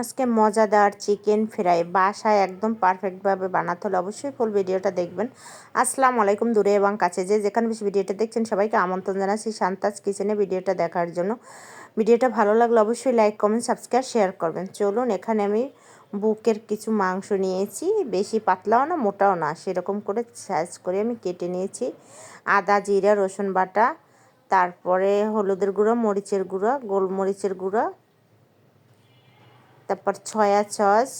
আজকে মজাদার chicken fry. বাসায় একদম পারফেক্টভাবে বানাতে হলে অবশ্যই ফুল ভিডিওটা দেখবেন। আসসালামু আলাইকুম দূরে এবং কাছে যে যেখানে বেশি ভিডিওটা দেখছেন সবাইকে আমন্ত্রণ জানাচ্ছি শান্তাজ কিচেনে ভিডিওটা দেখার জন্য। ভিডিওটা ভালো লাগলে অবশ্যই লাইক কমেন্ট সাবস্ক্রাইব শেয়ার করবেন। চলুন এখানে আমি বুকের কিছু মাংস নিয়েছি। বেশি পাতলাও না, মোটাও না। সেরকম করে সাইজ করে আমি কেটে নিয়েছি। আদা, জিরা, রসুন বাটা, তারপরে হলুদের গুঁড়ো, মরিচের গুঁড়ো, গোলমরিচের গুঁড়ো তারপর soya sauce,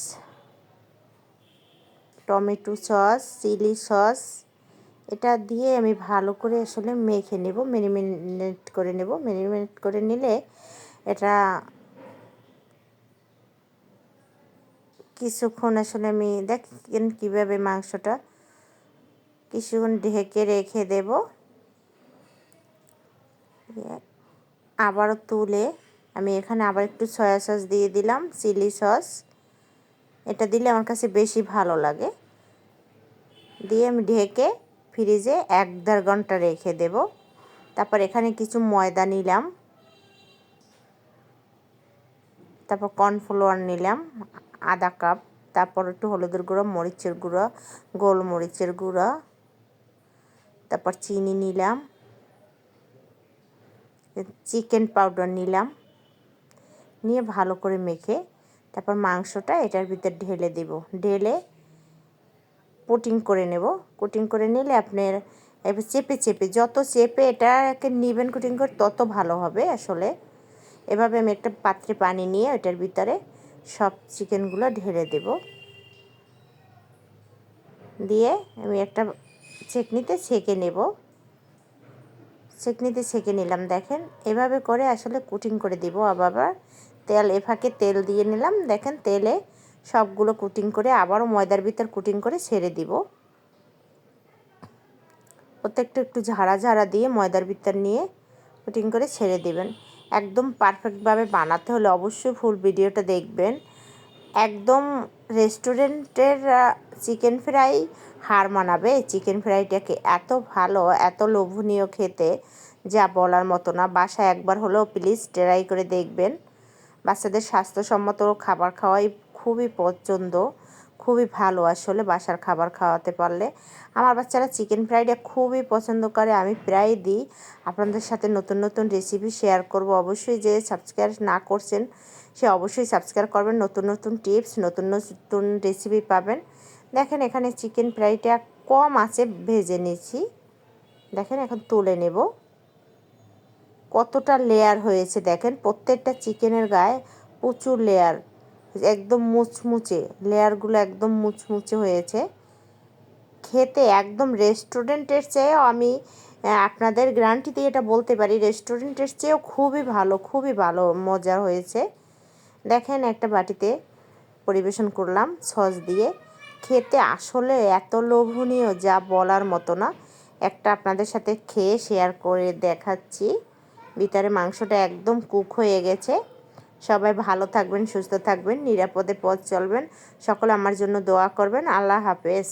tomato sauce, chilli sauce, এটা দিয়ে আমি ভালো করে আসলে মেখে নেব মেরিমিনেট করে নেব। মেরিমিনেট করে নিলে এটা কিছুক্ষণ আসলে আমি দেখেন কীভাবে মাংসটা কিছুক্ষণ ঢেকে রেখে দেব। আবারও তুলে আমি এখানে আবার একটু সয়া সস দিয়ে দিলাম, চিলি সস। এটা দিলে আমার কাছে বেশি ভালো লাগে। দিয়ে আমি ঢেকে ফ্রিজে এক দেড় ঘণ্টা রেখে দেব। তারপর এখানে কিছু ময়দা নিলাম। তারপর কর্নফ্লাওয়ার নিলাম, আধা কাপ। তারপর একটু হলুদের গুঁড়ো, মরিচের গুঁড়ো, গোলমরিচের গুঁড়ো। তারপর চিনি নিলাম। চিকেন পাউডার নিলাম। নিয়ে ভালো করে মেখে তারপর মাংসটা এটার ভিতর ঢেলে দেব। ঢেলে কোটিং করে নেব। কোটিং করে নিলে আপনার এবার চেপে চেপে, যত চেপে এটাকে নিবেন কোটিং করে তত ভালো হবে আসলে। এভাবে আমি একটা পাত্রে পানি নিয়ে এটার ভিতরে সব চিকেনগুলো ঢেলে দেব। দিয়ে আমি একটা চেকনিতে ছেঁকে নেব। চেকনিতে ছেঁকে নিলাম, দেখেন। এভাবে করে আসলে কুটিং করে দিব আবার। তেল, এ ফাঁকে তেল দিয়ে নিলাম। দেখেন তেলে সবগুলো কুটিং করে আবারও ময়দার ভিতর কুটিং করে ছেড়ে দিব। প্রত্যেকটা একটু ঝাড়া ঝাড়া দিয়ে ময়দার ভিতর নিয়ে কুটিং করে ছেড়ে দেবেন। একদম পারফেক্টভাবে বানাতে হলে অবশ্যই ফুল ভিডিওটা দেখবেন। একদম রেস্টুরেন্টের চিকেন ফ্রাই হার মানাবে। চিকেন ফ্রাইটাকে এত ভালো, এত লোভনীয় খেতে, যা বলার মতো না। বাসায় একবার হলেও প্লিজ ট্রাই করে দেখবেন। বাচ্চাদের স্বাস্থ্যসম্মত খাবার খাওয়াই খুবই পছন্দ, খুবই ভালো আসলে বাসার খাবার খাওয়াতে পারলে। আমার বাচ্চারা চিকেন ফ্রাইটা খুবই পছন্দ করে, আমি প্রায় দিই। আপনাদের সাথে নতুন নতুন রেসিপি শেয়ার করব অবশ্যই, যে সাবস্ক্রাইব না করছেন, সে অবশ্যই সাবস্ক্রাইব করবেন। নতুন নতুন টিপস নতুন নতুন রেসিপি পাবেন। দেখেন এখানে চিকেন ফ্রাইটা কম আছে, ভেজে নিয়েছি। দেখেন এখন তুলে নেব। কতটা লেয়ার হয়েছে দেখেন? প্রত্যেকটা চিকেনের গায়ে প্রচুর লেয়ার একদম মুচমুচে লেয়ারগুলো একদম মুচমুচে হয়েছে। খেতে একদম রেস্টুরেন্টের চেয়েও আমি আপনাদের গ্যারান্টি দিয়ে এটা বলতে পারি রেস্টুরেন্টের চেয়েও খুবই ভালো খুবই ভালো মজা হয়েছে। দেখেন একটা বাটিতে পরিবেশন করলাম সস দিয়ে। খেতে আসলে এত লোভনীয় যা বলার মতো না। একটা আপনাদের সাথে খেয়ে শেয়ার করে দেখাচ্ছি। ভিতরে মাংসটা একদম কুক হয়ে গেছে। সবাই ভালো থাকবেন, সুস্থ থাকবেন, নিরাপদে পথ চলবেন। সকলে আমার জন্য দোয়া করবেন। আল্লাহ হাফেজ।